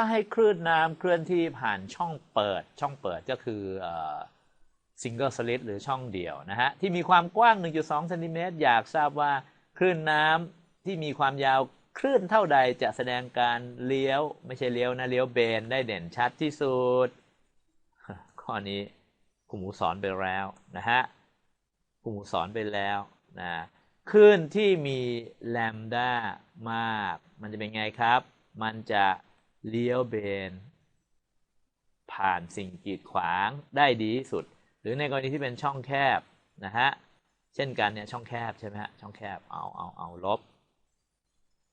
ถ้าให้คลื่นน้ำเคลื่อนที่ผ่านช่องเปิด ช่องเปิดก็คือซิงเกิลสลิตหรือช่องเดียวนะฮะ ที่มีความกว้าง 1.2เซนติเมตรอยากทราบว่าคลื่นน้ำที่มีความยาวคลื่นเท่าใดจะแสดงการเลี้ยว ไม่ใช่เลี้ยวนะเลี้ยวเบนได้เด่นชัดที่สุด ข้อนี้ครูหมูสอนไปแล้วนะฮะครูหมูสอนไปแล้วนะคลื่นที่มีแลมด้ามาก มันจะเป็นไงครับ มันจะ เลี้ยวเบน ผ่านสิ่งกีดขวางได้ดีที่สุด หรือในกรณีที่เป็นช่องแคบนะฮะเช่นกันเนี่ยช่องแคบใช่ไหมฮะช่องแคบเอาเอาเอาลบ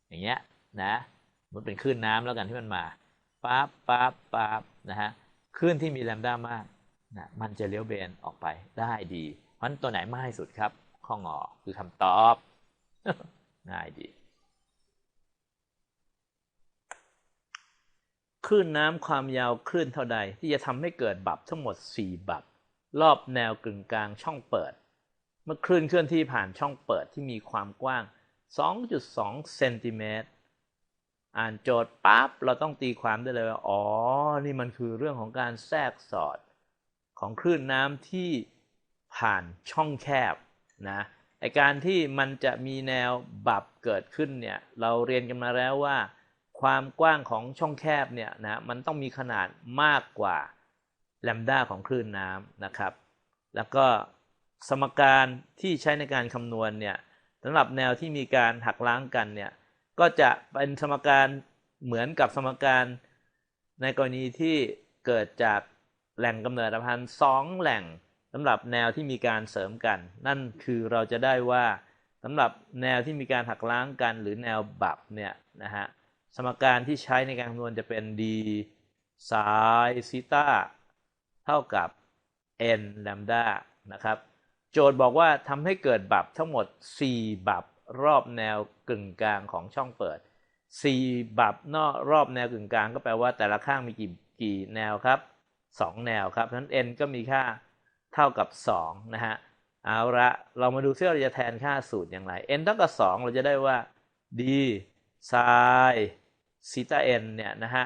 อย่างเงี้ยนะมันเป็นคลื่นน้ำแล้วกันที่มันมาปั๊บปั๊บปั๊บนะฮะคลื่นที่มีแลมด้ามากนะมันจะเลี้ยวเบนออกไปได้ดีเพราะตัวไหนมากที่สุดครับข้องอคือคำตอบง่ายดี คลื่นน้ำความยาวคลื่นเท่าใด ที่จะทำให้เกิดบับทั้งหมด 4 บับ รอบแนวกึ่งกลางช่องเปิด เมื่อคลื่นเคลื่อนที่ผ่านช่องเปิดที่มีความกว้าง 2.2 เซนติเมตรอ่านโจทย์ปั๊บเราต้องตีความได้เลยว่า อ๋อ นี่มันคือเรื่องของการแทรกสอด ของคลื่นน้ำที่ผ่านช่องแคบนะไอการที่มันจะมีแนวบับเกิดขึ้นเนี่ย เราเรียนกันมาแล้วว่า ความกว้างของช่องแคบเนี่ยนะมันต้องมีขนาดมากกว่าแลมด้าของคลื่นน้ำนะครับ แล้วก็สมการที่ใช้ในการคำนวณเนี่ยสำหรับแนวที่มีการหักล้างกันเนี่ยก็จะเป็นสมการเหมือนกับสมการในกรณีที่เกิดจากแหล่งกำเนิดพันสองแหล่งสำหรับแนวที่มีการเสริมกัน นั่นคือเราจะได้ว่าสำหรับแนวที่มีการหักล้างกัน หรือแนวบับเนี่ยนะฮะ สมการที่ใช้ในการคำนวณจะเป็น d ไซน์ซีตาเท่ากับ n แลมดานะครับ โจทย์บอกว่าทำให้เกิดบับทั้งหมด 4 บับรอบแนวกึ่งกลางของช่องเปิด 4 บับนอกรอบแนวกึ่งกลางก็แปลว่าแต่ละข้างมีกี่กี่แนวครับ 2 แนวครับเพราะฉะนั้น n ก็มีค่าเท่ากับ 2 นะฮะ เอาละเรามาดูซิว่าเราจะแทนค่าสูตรอย่างไร n เท่ากับ 2 เราจะได้ว่า d ไซน์ ซีตาเอ็นเนี่ยนะฮะ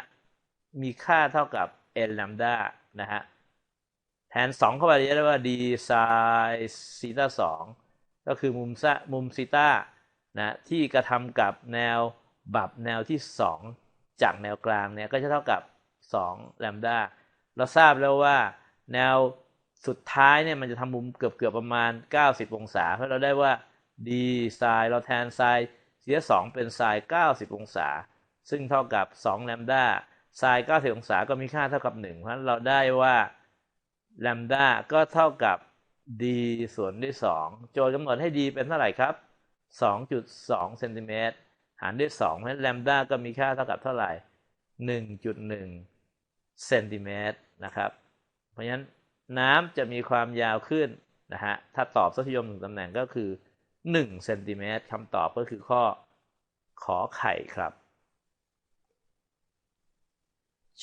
มีค่าเท่ากับ n ลมดานะฮะแทน 2 เข้าไปจะได้ว่า d ไซซีตา2ก็คือมุมซะมุมซีตานะที่กระทำกับแนวบับแนวที่ 2 จากแนวกลางเนี่ยก็จะเท่ากับ2แลมดาเราทราบแล้วว่าแนวสุดท้ายเนี่ยมันจะทำมุมเกือบเกือบประมาณ 90 องศา เพราะเราได้ว่า d ไซเราแทนไซเสีย2เป็นไซ90 องศา ซึ่งเท่ากับ2แลมดาไซน์90 องศาก็มีค่าเท่ากับ 1 เพราะฉะนั้นเราได้ว่าแลมดาก็เท่ากับ d ส่วนด้วย 2 โจทย์กำหนดให้ d เป็นเท่าไหร่ครับ 2.2เซนติเมตรหารด้วย2เพราะฉะนั้นแลมดาก็มีค่าเท่ากับเท่าไหร่ 1.1เซนติเมตรนะครับ เพราะฉะนั้นน้ำจะมีความยาวขึ้นนะฮะ ถ้าตอบสักยมหนึ่งตำแหน่งก็คือ1เซนติเมตรคำตอบก็คือข้อขอไข่ครับ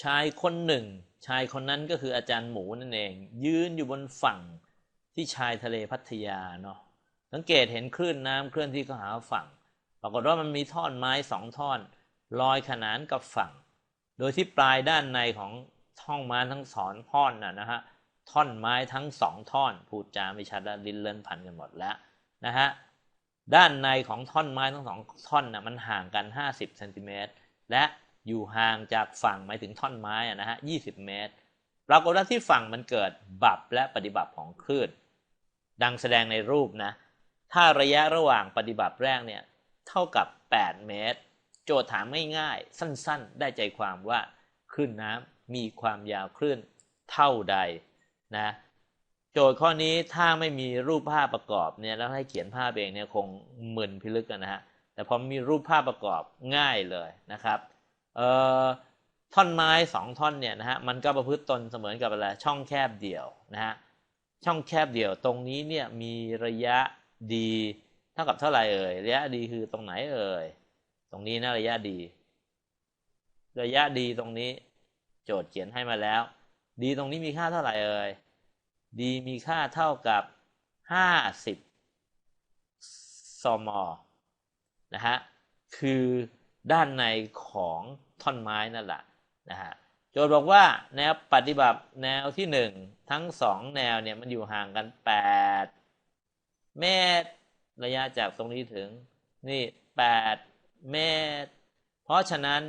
ชายคนหนึ่ง ชายคนนั้นก็คืออาจารย์หมูนั่นเอง ยืนอยู่บนฝั่งที่ชายทะเลพัทยาเนาะสังเกตเห็นคลื่นน้ำเคลื่อนที่เข้าหาฝั่ง ปรากฏว่ามันมีท่อนไม้สองท่อน ลอยขนานกับฝั่ง โดยที่ปลายด้านในของท่องไม้ทั้งสองท่อนน่ะนะฮะท่อนไม้ทั้งสองท่อน พูดจาไม่ชัดแล้วลิ้นเล่นพันกันหมดแล้วนะฮะด้านในของท่อนไม้ทั้งสองท่อนน่ะมันห่างกัน 50เซนติเมตรและ อยู่ห่างจากฝั่งหมายถึงท่อนไม้นะฮะ20เมตร ปรากฏว่าที่ฝั่งมันเกิดบับและปฏิบัติของคลื่น ดังแสดงในรูปนะ ถ้าระยะระหว่างปฏิบัติแรกเนี่ยเท่ากับ 8 เมตร โจทย์ถามง่ายๆ สั้นๆ ได้ใจความว่าคลื่นน้ำมีความยาวคลื่นเท่าใดนะโจทย์ข้อนี้ถ้าไม่มีรูปภาพประกอบเนี่ยแล้วให้เขียนภาพเองเนี่ยคงหมึนพิลึกกันนะฮะแต่พอมีรูปภาพประกอบง่ายเลยนะครับ ท่อนไม้สองท่อนเนี่ยนะฮะมันก็ประพฤติตนเสมือนกับอะไรช่องแคบเดี่ยวนะฮะช่องแคบเดี่ยวตรงนี้เนี่ยมีระยะดีเท่ากับเท่าไหร่เอ่ยระยะดีคือตรงไหนเอ่ยตรงนี้นะระยะดี ระยะดีตรงนี้ โจทย์เขียนให้มาแล้ว ดีตรงนี้มีค่าเท่าไหร่เอ่ยดีมีค่าเท่ากับห้าสิบซมนะฮะคือด้านในของ ท่อนไม้นั่นแหละนะฮะโจทย์บอกว่าแนวปฏิบัติแนวที่หนึ่งทั้งสองแนวเนี่ยมันอยู่ห่างกันแปดเมตร ระยะจากตรงนี้ถึงนี่แปดเมตร เพราะฉะนั้น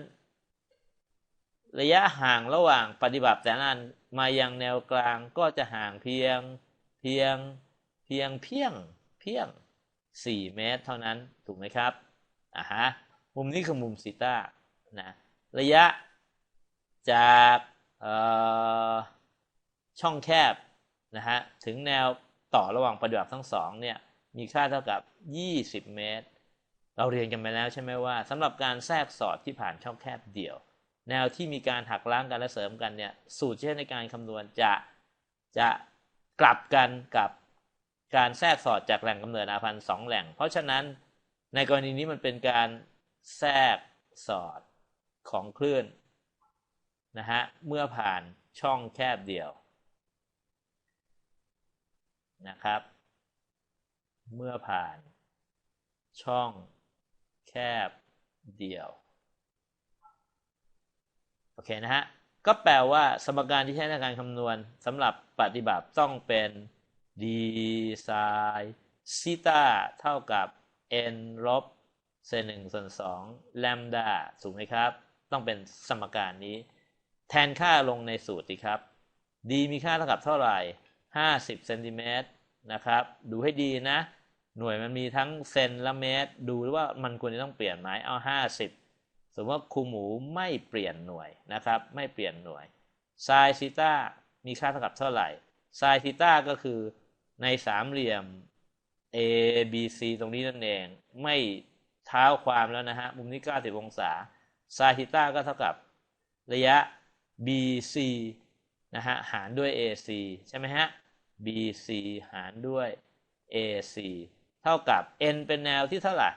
ระยะห่างระหว่างปฏิบัติแต่นั้นมายังแนวกลางก็จะห่างเพียงเพียงเพียงเพียงเพียงสี่เมตร เท่านั้นถูกไหมครับอะฮะมุมนี้คือมุมซีต้านะ ระยะจากช่องแคบนะฮะถึงแนวต่อระหว่างปฏิบัติทั้งสองเนี่ยมีค่าเท่ากับ 20 เมตร เราเรียนกันไปแล้วใช่ไหมว่าสำหรับการแทรกสอดที่ผ่านช่องแคบเดี่ยว แนวที่มีการหักล้างกันและเสริมกันเนี่ยสูตรใช้ในการคำนวณจะจะกลับกันกับการแทรกสอดจากแหล่งกำเนิดอาพันธ์สองแหล่ง เพราะฉะนั้นในกรณีนี้มันเป็นการแทรกสอด ของคลื่นนะฮะเมื่อผ่านช่องแคบเดียวนะครับ เมื่อผ่านช่องแคบเดียว โอเคนะฮะ ก็แปลว่าสมการที่ใช้ในการคำนวณสำหรับปฏิบัติต้องเป็น d ไซน์ซีตาเท่ากับ n ลบเศษหนึ่งส่วนสองแลมดาถูกไหมครับ ต้องเป็นสมการนี้ แทนค่าลงในสูตรสิครับ d มีค่าเท่ากับเท่าไหร่ 50เซนติเมตรนะครับ ดูให้ดีนะ หน่วยมันมีทั้งเซนและเมตร ดูว่ามันควรจะต้องเปลี่ยนไหมเอา 50 สมมติว่าครูหมูไม่เปลี่ยนหน่วยนะครับ ไม่เปลี่ยนหน่วยไซซิต้ามีค่าเท่ากับเท่าไหร่ไซซิต้าก็คือในสามเหลี่ยม A B C ตรงนี้นั่นเอง ไม่เท้าความแล้วนะฮะ มุมนี้ 90 องศา ไซซิต้าก็เท่ากับระยะ BC นะฮะหารด้วย AC ใช่ไหมฮะ BC หารด้วย AC เท่ากับ n เป็นแนวที่เท่าไหร่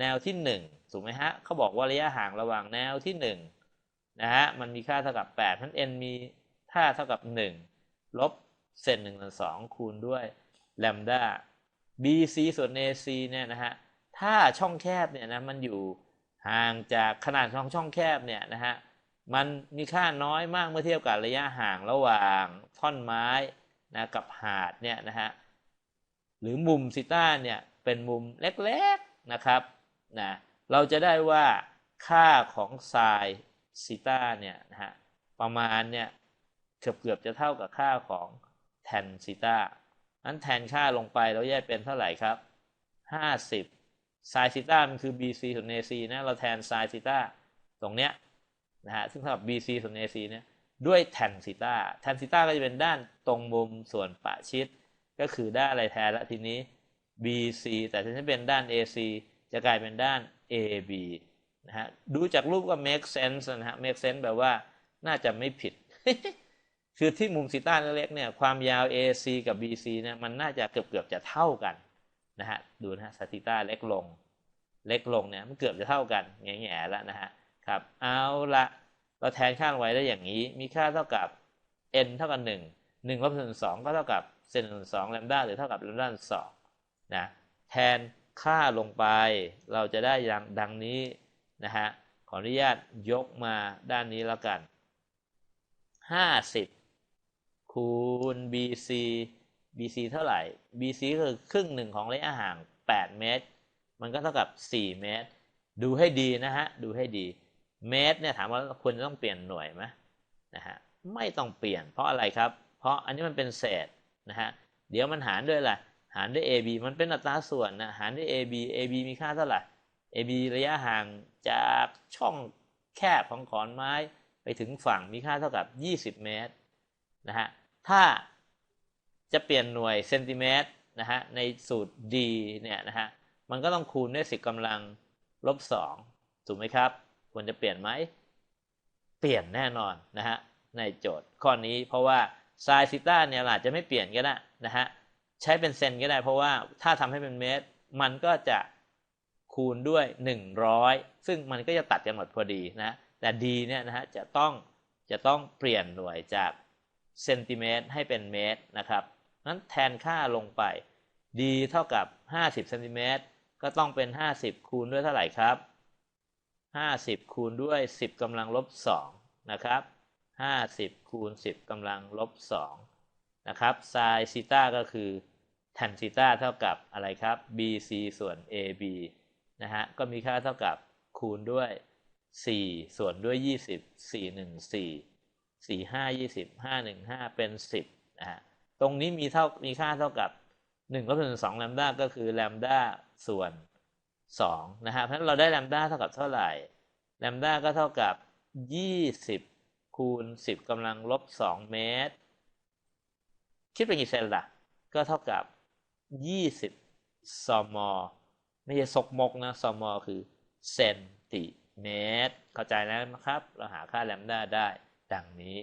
แนวที่ 1 ถูกไหมฮะเขาบอกว่าระยะห่างระหว่างแนวที่1นะฮะมันมีค่าเท่ากับ8ทั้น n มีค่าเท่ากับ 1 ลบเศษ1ส่วน2คูณด้วยแลมดา BC ส่วน AC เนี่ยนะฮะถ้าช่องแคบเนี่ยนะมันอยู่ ห่างจากขนาดของช่องแคบเนี่ยนะฮะมันมีค่าน้อยมากเมื่อเทียบกับระยะห่างระหว่างท่อนไม้นะกับหาดเนี่ยนะฮะหรือมุมซิต้าเนี่ยเป็นมุมเล็กๆนะครับนะเราจะได้ว่าค่าของไซซิต้าเนี่ยนะฮะประมาณเนี่ยเกือบเกือบจะเท่ากับค่าของแทนซิต้านั้นแทนค่าลงไปเราแยกเป็นเท่าไหร่ครับ 50 ไซซิต้ามันคือ BC ส่วน AC นะเราแทนไซซิต้าตรงเนี้ยนะฮะซึ่งเท่ากับ BC ส่วน AC เนี่ยด้วยแทนซิต้าแทนซิต้าก็จะเป็นด้านตรงมุมส่วนปะชิด ก็คือด้านอะไรแทนละทีนี้ BC แต่ถ้าเป็นด้าน AC จะกลายเป็นด้าน AB นะฮะดูจากรูปก็ make sense นะฮะ make sense แบบว่าน่าจะไม่ผิด คือที่มุมซิต้าเล็กๆเนี่ยความยาว AC กับ BC เนี่ยมันน่าจะเกือบๆจะเท่ากัน นะฮะดูนะฮะสติต้าเล็กลง เล็กลงเนี่ยมันเกือบจะเท่ากันแง่แล้วนะฮะครับเอาละเราแทนค่าไว้ได้อย่างนี้ มีค่าเท่ากับ n เท่ากับ 1 1ลบส่วนสองก็เท่ากับเซนส่วนสองแลมด้าหรือเท่ากับแลมด้าสองนะแทนค่าลงไปเราจะได้อย่างดังนี้นะฮะขออนุญาตยกมาด้านนี้แล้วกัน 50 คูณ BC BC เท่าไหร่ BC คือครึ่งหนึ่งของระยะห่าง 8 เมตร มันก็เท่ากับ 4 เมตร ดูให้ดีนะฮะ ดูให้ดี เมตรเนี่ยถามว่าควรจะต้องเปลี่ยนหน่วยไหมนะฮะ ไม่ต้องเปลี่ยน เพราะอะไรครับ เพราะอันนี้มันเป็นเศษนะฮะ เดี๋ยวมันหารด้วยอะไร หารด้วย AB มันเป็นอัตราส่วนนะ หารด้วย AB AB มีค่าเท่าไหร่ AB ระยะห่างจากช่องแคบของขอนไม้ไปถึงฝั่งมีค่าเท่ากับ 20 เมตรนะฮะ ถ้า จะเปลี่ยนหน่วยเซนติเมตรนะฮะในสูตร D เนี่ยนะฮะมันก็ต้องคูณด้วย10กำลังลบ2ถูกไหมครับ ควรจะเปลี่ยนไหม เปลี่ยนแน่นอนนะฮะในโจทย์ข้อนี้เพราะว่าไซซิต้าเนี่ยอาจจะไม่เปลี่ยนก็ได้นะฮะใช้เป็นเซนก็ได้เพราะว่าถ้าทำให้เป็นเมตร มันก็จะคูณด้วย 100 ซึ่งมันก็จะตัดกันหมดพอดีนะแต่ดีเนี่ยนะฮะจะต้องจะต้องเปลี่ยนหน่วยจาก เซนติเมตรให้เป็นเมตรนะครับนั้นแทนค่าลงไปดีเท่ากับ 50เซนติเมตรก็ต้องเป็น 50 คูณด้วยเท่าไหร่ครับห้าสิบคูณด้วยสิบกำลังลบสองนะครับ 50 คูณ 10กำลังลบ2นะครับไซน์ซีต้าก็คือแทนซีต้าเท่ากับอะไรครับ BC ส่วน AB นะฮะก็มีค่าเท่ากับคูณด้วย 4 ส่วนด้วย 20 4 1 4 4 5 20 5 1 5เป็น10นะฮะตรงนี้มีเท่ามีค่าเท่ากับ1ลบ1 2แลมด้าก็คือแลมด้าส่วน2นะฮะเพราะฉะนั้นเราได้แลมด้าเท่ากับเท่าไหร่แลมด้าก็เท่ากับ20คูณ10กำลังลบ2เมตร คิดเป็นกี่เซนล่ะ ก็เท่ากับ20ซมไม่ใช่ซกมกนะซมคือเซนติเมตร เข้าใจแล้วนะครับ เราหาค่าแลมด้าได้ ดังนี้